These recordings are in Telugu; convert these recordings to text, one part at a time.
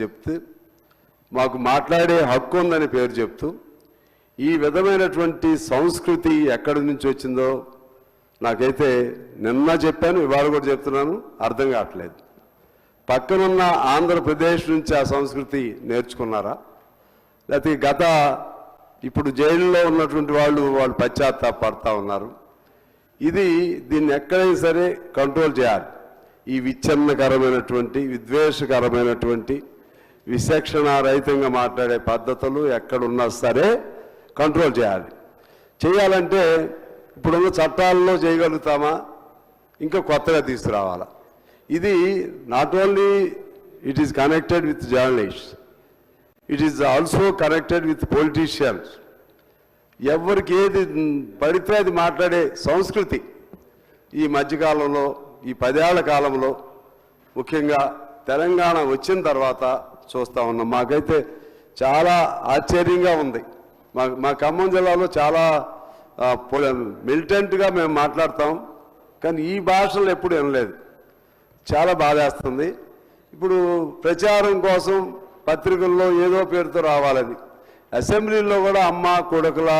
చెప్తూ మాకు మాట్లాడే హక్కు ఉందని పేరు చెప్తూ ఈ విధమైనటువంటి సంస్కృతి ఎక్కడి నుంచి వచ్చిందో నాకైతే నిన్న చెప్పాను ఇవాళ కూడా చెప్తున్నాను అర్థం కావట్లేదు. పక్కనున్న ఆంధ్రప్రదేశ్ నుంచి ఆ సంస్కృతి నేర్చుకున్నారా? లేకపోతే గత ఇప్పుడు జైల్లో ఉన్నటువంటి వాళ్ళు వాళ్ళు పశ్చాత్తాపడతా ఉన్నారు. ఇది దీన్ని ఎక్కడైనా సరే కంట్రోల్ చేయాలి. ఈ విచ్ఛిన్నకరమైనటువంటి విద్వేషకరమైనటువంటి విచక్షణారహితంగా మాట్లాడే పద్ధతులు ఎక్కడున్నా సరే కంట్రోల్ చేయాలి. చేయాలంటే ఇప్పుడున్న చట్టాల్లో చేయగలుగుతామా? ఇంకా కొత్తగా తీసుకురావాలా? ఇది not only it is connected with journalist it is also connected with politicians ఎవరికి ఏది పడితే అది మాట్లాడే సంస్కృతి ఈ మధ్యకాలంలో ఈ పదేళ్ళ కాలంలో ముఖ్యంగా తెలంగాణ వచ్చిన తర్వాత చూస్తూ ఉన్నాం. మాకైతే చాలా ఆశ్చర్యంగా ఉంది. మా మా ఖమ్మం జిల్లాలో చాలా మిలిటెంట్గా మేము మాట్లాడతాం. కానీ ఈ భాషలు ఎప్పుడు వినలేదు. చాలా బాధేస్తుంది. ఇప్పుడు ప్రచారం కోసం పత్రికల్లో ఏదో పేరుతో రావాలని. అసెంబ్లీలో కూడా అమ్మ కొడుకుల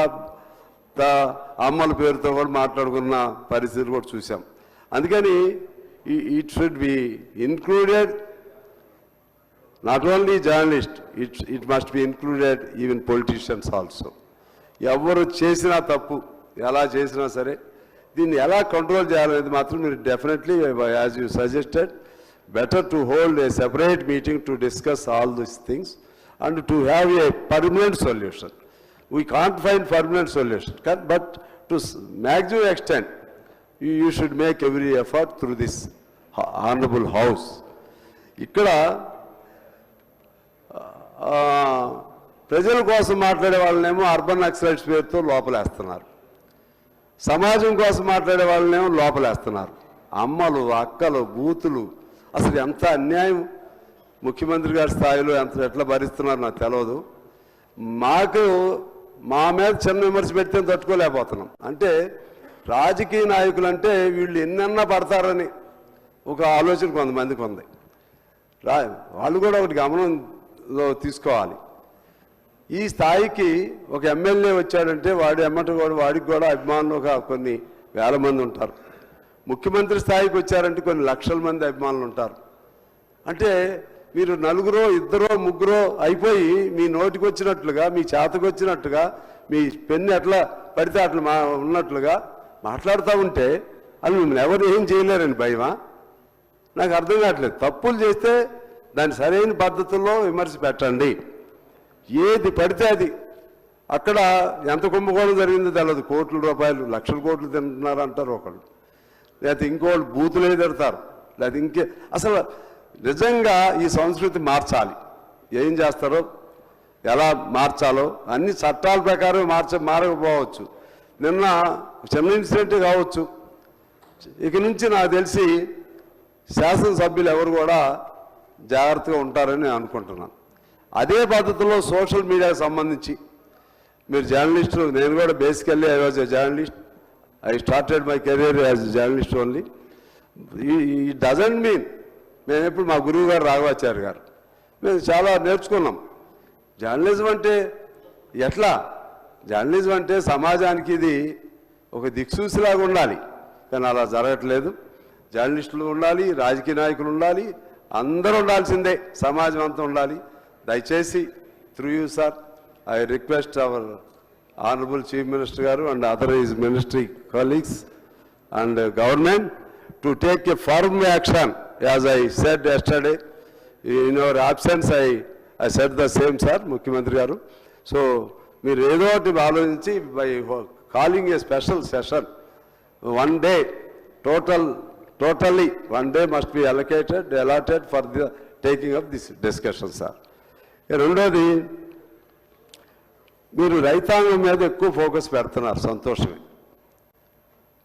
అమ్మల పేరుతో కూడా మాట్లాడుకున్న పరిస్థితులు కూడా చూసాం అందుకని it should be included not only journalist it it must be included even politicians also ఎవరు చేసినా తప్పు ఎలా చేసినా సరే దీన్ని ఎలా కంట్రోల్ చేయాలనేది మాత్రం మీరు definitely as you suggested better to hold a separate meeting to discuss all these things and to have a permanent solution we can't find permanent solution but to maximum extent you should make every effort through this honourable house ఇక్కడ ప్రజల కోసం మాట్లాడే వాళ్ళనేమో అర్బన్ నక్సలైట్స్ పేరుతో లోపలేస్తున్నారు. సమాజం కోసం మాట్లాడే వాళ్ళనేమో లోపలేస్తున్నారు. అమ్మలు అక్కలు బూతులు అసలు ఎంత అన్యాయం? ముఖ్యమంత్రి గారి స్థాయిలో ఎంత ఎట్లా భరిస్తున్నారు నాకు తెలియదు మాకు మా మీద చిన్న విమర్శ పెడితే తట్టుకోలేకపోతున్నాం. అంటే రాజకీయ నాయకులు అంటే వీళ్ళు ఎన్నన్నా పడతారని ఒక ఆలోచన కొంతమందికి ఉంది. రా వాళ్ళు కూడా ఒకటి గమనం లో తీసుకోవాలి. ఈ స్థాయికి ఒక ఎమ్మెల్యే వచ్చాడంటే వాడి ఎమ్మట కూడా వాడికి కూడా అభిమానులుగా కొన్ని వేల మంది ఉంటారు. ముఖ్యమంత్రి స్థాయికి వచ్చారంటే కొన్ని లక్షల మంది అభిమానులు ఉంటారు. అంటే మీరు నలుగురో ఇద్దరో ముగ్గురో అయిపోయి మీ నోటికి వచ్చినట్లుగా మీ చేతకు వచ్చినట్టుగా మీ పెన్ను ఎట్లా పడితే అట్లా మా ఉన్నట్లుగా మాట్లాడుతూ ఉంటే అది మిమ్మల్ని ఎవరు ఏం చేయలేరని భయమా? నాకు అర్థం కావట్లేదు. తప్పులు చేస్తే దాన్ని సరైన పద్ధతుల్లో విమర్శ పెట్టండి. ఏది పడితే అది. అక్కడ ఎంత కుంభకోణం జరిగిందో తెలియదు కోట్ల రూపాయలు లక్షల కోట్లు తింటున్నారు అంటారు ఒకళ్ళు. లేకపోతే ఇంకోళ్ళు బూతులే తిడతారు. లేకపోతే ఇంకే అసలు నిజంగా ఈ సంస్కృతి మార్చాలి. ఏం చేస్తారో ఎలా మార్చాలో అన్ని చట్టాల ప్రకారం మార్చ మారకపోవచ్చు. నిన్న చిన్న ఇన్సిడెంట్ కావచ్చు. ఇక నుంచి నాకు తెలిసి శాసనసభ్యులు ఎవరు కూడా జాగ్రత్తగా ఉంటారని నేను అనుకుంటున్నాను. అదే పద్ధతిలో సోషల్ మీడియాకి సంబంధించి మీరు జర్నలిస్టులు నేను కూడా basically I was a journalist I started my career as journalist only it doesn't mean మేము ఎప్పుడు మా గురువు గారు రాఘవాచార్య గారు. మేము చాలా నేర్చుకున్నాం. జర్నలిజం అంటే ఎట్లా? జర్నలిజం అంటే సమాజానికి ఇది ఒక దిక్సూసిలాగా ఉండాలి. కానీ అలా జరగట్లేదు. జర్నలిస్టులు ఉండాలి రాజకీయ నాయకులు ఉండాలి అందరూ ఉండాల్సిందే సమాజం అంతా ఉండాలి. దయచేసి through you sir. I request our honourable chief minister garu and other is ministry colleagues and government to take a firm action. As I said yesterday in our absence I I said the same sir ముఖ్యమంత్రి గారు. సో మీరు ఏదో ఒకటి ఆలోచించి by calling a special session one day total totally one day must be allotted allocated for the taking of this discussion sir రెండోది మీరు రైతాంగం మీద ఎక్కువ ఫోకస్ పెడుతున్నారు సంతోషమే.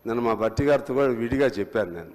నేను మా భట్టి గారితో కూడా విడిగా చెప్పాను నేను.